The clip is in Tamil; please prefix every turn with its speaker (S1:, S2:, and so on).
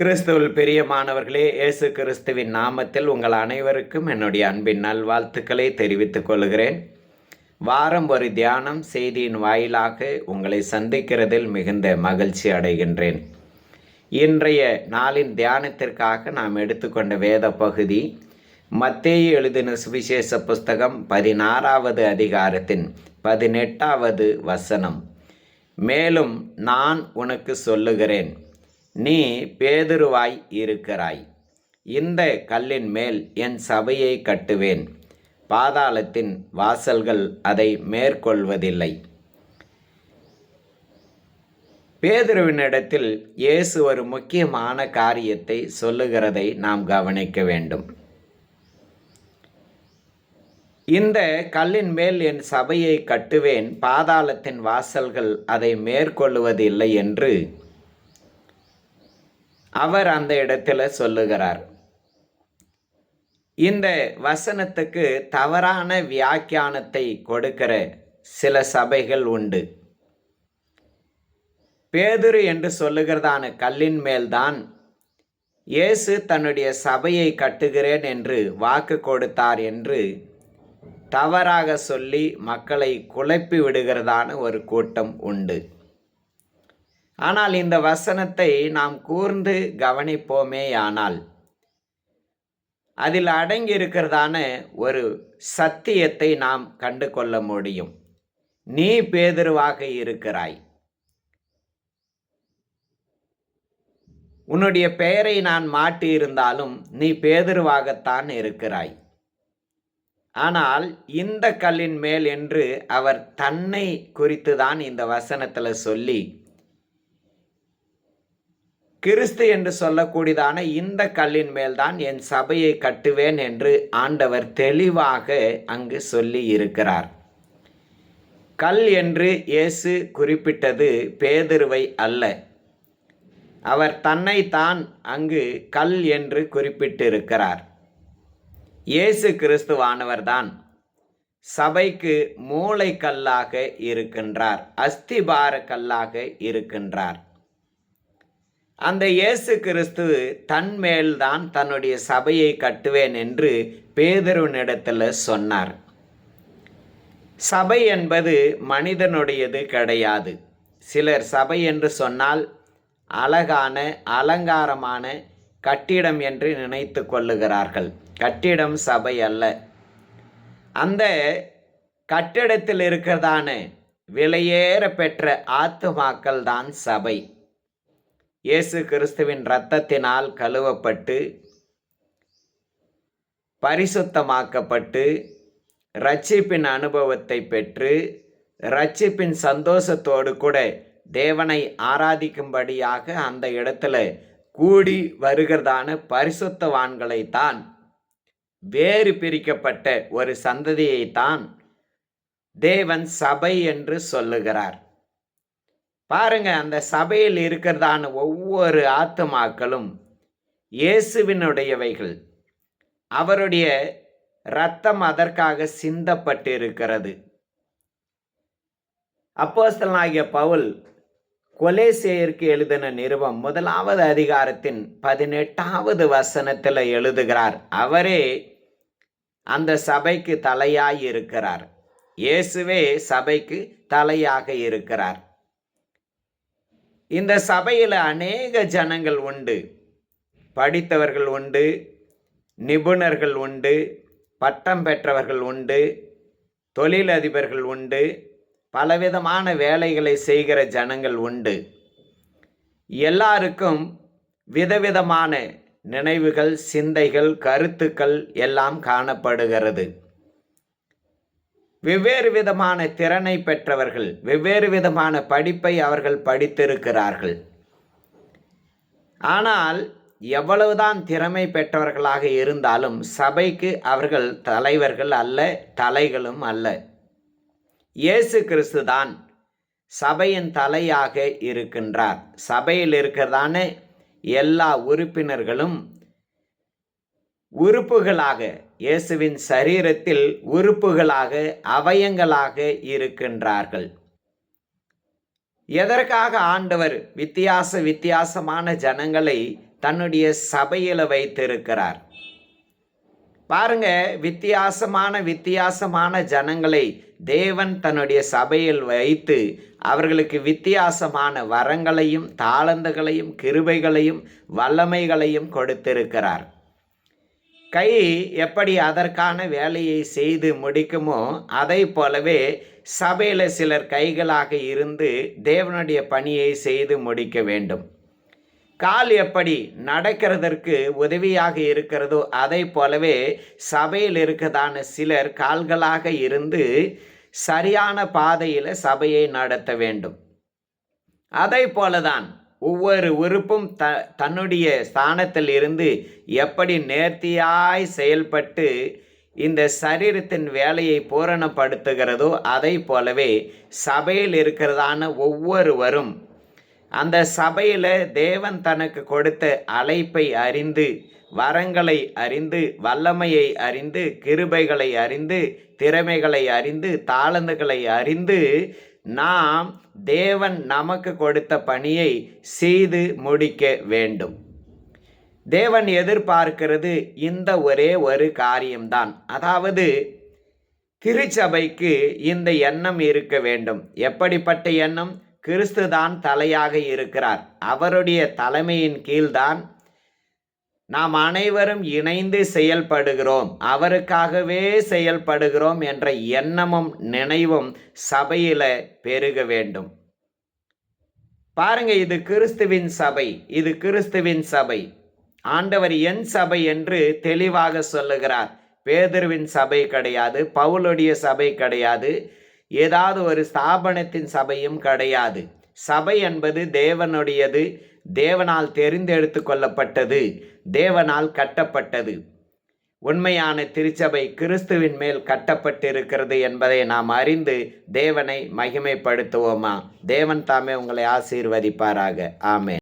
S1: கிறிஸ்துவில் பிரியமானவர்களே இயேசு கிறிஸ்துவின் நாமத்தில் உங்கள் அனைவருக்கும் என்னுடைய அன்பின் நல்வாழ்த்துக்களை தெரிவித்துக் கொள்கிறேன். வாரம் ஒரு தியானம் செய்தியின் வாயிலாக உங்களை சந்திக்கிறதில் மிகுந்த மகிழ்ச்சி அடைகின்றேன். இன்றைய நாளின் தியானத்திற்காக நாம் எடுத்துக்கொண்ட வேத பகுதி மத்தேயு எழுதின சுவிசேஷ புஸ்தகம் பதினாறாவது அதிகாரத்தின் பதினெட்டாவது வசனம். மேலும் நான் உனக்கு சொல்லுகிறேன். நீ பேதுருவாய் இருக்கிறாய். இந்த கல்லின் மேல் என் சபையை கட்டுவேன். பாதாளத்தின் வாசல்கள் அதை மேற்கொள்வதில்லை. பேதுருவினிடத்தில் இயேசு ஒரு முக்கியமான காரியத்தை சொல்லுகிறதை நாம் கவனிக்க வேண்டும். இந்த கல்லின் மேல் என் சபையை கட்டுவேன். பாதாளத்தின் வாசல்கள் அதை மேற்கொள்வதில்லை என்று அவர் அந்த இடத்துல சொல்லுகிறார். இந்த வசனத்துக்கு தவறான வியாக்கியானத்தை கொடுக்கிற சில சபைகள் உண்டு. பேதுரு என்று சொல்லுகிறதான கல்லின் மேல்தான் இயேசு தன்னுடைய சபையை கட்டுகிறேன் என்று வாக்கு கொடுத்தார் என்று தவறாக சொல்லி மக்களை குழப்பி விடுகிறதான ஒரு கூட்டம் உண்டு. ஆனால் இந்த வசனத்தை நாம் கூர்ந்து கவனிப்போமேயானால் அதில் அடங்கி இருக்கிறதான ஒரு சத்தியத்தை நாம் கண்டு கொள்ள முடியும். நீ பேதுருவாக இருக்கிறாய். உன்னுடைய பெயரை நான் மாட்டியிருந்தாலும் நீ பேதுருவாகத்தான் இருக்கிறாய். ஆனால் இந்த கல்லின் மேல் என்று அவர் தன்னை குறித்து தான் இந்த வசனத்தில் சொல்லி கிறிஸ்து என்று சொல்லக்கூடியதான இந்த கல்லின் மேல்தான் என் சபையை கட்டுவேன் என்று ஆண்டவர் தெளிவாக அங்கு சொல்லி இருக்கிறார். கல் என்று இயேசு குறிப்பிட்டது பேதுருவை அல்ல. அவர் தன்னைத்தான் அங்கு கல் என்று குறிப்பிட்டிருக்கிறார். இயேசு கிறிஸ்துவானவர்தான். சபைக்கு மூளை கல்லாக இருக்கின்றார் அஸ்திபார கல்லாக இருக்கின்றார். அந்த இயேசு கிறிஸ்து தன் மேல்தான் தன்னுடைய சபையை கட்டுவேன் என்று பேதருவனிடத்தில் சொன்னார். சபை என்பது மனிதனுடையது கிடையாது. சிலர் சபை என்று சொன்னால் அழகான அலங்காரமான கட்டிடம் என்று நினைத்து கொள்ளுகிறார்கள். கட்டிடம் சபை அல்ல. அந்த கட்டிடத்தில் இருக்கிறதான விலையேற பெற்ற ஆத்துமாக்கள் தான் சபை. இயேசு கிறிஸ்துவின் இரத்தத்தினால் கழுவப்பட்டு பரிசுத்தமாக்கப்பட்டு ரட்சிப்பின் அனுபவத்தை பெற்று ரட்சிப்பின் சந்தோஷத்தோடு கூட தேவனை ஆராதிக்கும்படியாக அந்த இடத்துல கூடி வருகிறதான பரிசுத்தவான்களைத்தான் வேறு பிரிக்கப்பட்ட ஒரு சந்ததியைத்தான் தேவன் சபை என்று சொல்லுகிறார். பாருங்க அந்த சபையில் இருக்கிறதான ஒவ்வொரு ஆத்துமாக்களும் இயேசுவினுடையவைகள். அவருடைய இரத்தம் அதற்காக சிந்தப்பட்டிருக்கிறது. அப்போஸ்தலாகிய பவுல் கொலேசேயருக்கு எழுதின நிறுவம் முதலாவது அதிகாரத்தின் பதினெட்டாவது வசனத்தில் எழுதுகிறார் அவரே அந்த சபைக்கு தலையாய் இருக்கிறார் இயேசுவே சபைக்கு தலையாக இருக்கிறார். இந்த சபையில் அநேக ஜனங்கள் உண்டு. படித்தவர்கள் உண்டு நிபுணர்கள் உண்டு பட்டம் பெற்றவர்கள் உண்டு தொழிலதிபர்கள் உண்டு பலவிதமான வேலைகளை செய்கிற ஜனங்கள் உண்டு. எல்லாருக்கும் விதவிதமான நினைவுகள் சிந்தைகள் கருத்துக்கள் எல்லாம் காணப்படுகிறது. வெவ்வேறு விதமான திறனை பெற்றவர்கள் வெவ்வேறு விதமான படிப்பை அவர்கள் படித்திருக்கிறார்கள். ஆனால் எவ்வளவுதான் திறமை பெற்றவர்களாக இருந்தாலும் சபைக்கு அவர்கள் தலைவர்கள் அல்ல தலைகளும் அல்ல. இயேசு கிறிஸ்து தான் சபையின் தலையாக இருக்கின்றார். சபையில் இருக்கிறதான எல்லா உறுப்பினர்களும் உறுப்புகளாக இயேசுவின் சரீரத்தில் உறுப்புகளாக அவயங்களாக இருக்கின்றார்கள். எதற்காக ஆண்டவர் வித்தியாச வித்தியாசமான ஜனங்களை தன்னுடைய சபையில் வைத்திருக்கிறார்? பாருங்க வித்தியாசமான வித்தியாசமான ஜனங்களை தேவன் தன்னுடைய சபையில் வைத்து அவர்களுக்கு வித்தியாசமான வரங்களையும் தாளந்துகளையும் கிருபைகளையும் வல்லமைகளையும் கொடுத்திருக்கிறார். கை எப்படி அதற்கான வேலையை செய்து முடிக்குமோ அதை போலவே சபையில் சிலர் கைகளாக இருந்து தேவனுடைய பணியை செய்து முடிக்க வேண்டும். கால் எப்படி நடக்கிறதற்கு உதவியாக இருக்கிறதோ அதை போலவே சபையில் இருக்கதான சிலர் கால்களாக இருந்து சரியான பாதையில் சபையை நடத்த வேண்டும். அதை போலதான் ஒவ்வொரு உறுப்பும் த தன்னுடைய ஸ்தானத்தில் இருந்து எப்படி நேர்த்தியாய் செயல்பட்டு இந்த சரீரத்தின் வேலையை பூரணப்படுத்துகிறதோ அதை போலவே சபையில் இருக்கிறதான ஒவ்வொருவரும் அந்த சபையில் தேவன் தனக்கு கொடுத்த அழைப்பை அறிந்து வரங்களை அறிந்து வல்லமையை அறிந்து கிருபைகளை அறிந்து திறமைகளை அறிந்து தாளந்துகளை அறிந்து நாம் தேவன் நமக்கு கொடுத்த பணியை செய்து முடிக்க வேண்டும். தேவன் எதிர்பார்க்கிறது இந்த ஒரே ஒரு காரியம்தான். அதாவது திருச்சபைக்கு இந்த எண்ணம் இருக்க வேண்டும். எப்படிப்பட்ட எண்ணம்? கிறிஸ்து தான் தலையாக இருக்கிறார். அவருடைய தலைமையின் கீழ்தான் நாம் அனைவரும் இணைந்து செயல்படுகிறோம். அவருக்காகவே செயல்படுகிறோம் என்ற எண்ணமும் நினைவும் சபையில பெருக வேண்டும். பாருங்க இது கிறிஸ்துவின் சபை. இது கிறிஸ்துவின் சபை. ஆண்டவர் என் சபை என்று தெளிவாக சொல்லுகிறார். பேதர்வின் சபை கிடையாது பவுலுடைய சபை கிடையாது ஏதாவது ஒரு ஸ்தாபனத்தின் சபையும் கிடையாது. சபை என்பது தேவனுடையது தேவனால் தெரிந்தெடுத்து கொள்ளப்பட்டது. தேவனால் கட்டப்பட்டது. உண்மையான திருச்சபை கிறிஸ்துவின் மேல் கட்டப்பட்டிருக்கிறது என்பதை நாம் அறிந்து தேவனை மகிமைப்படுத்துவோமா? தேவன் தாமே உங்களை ஆசீர்வதிப்பாராக. ஆமே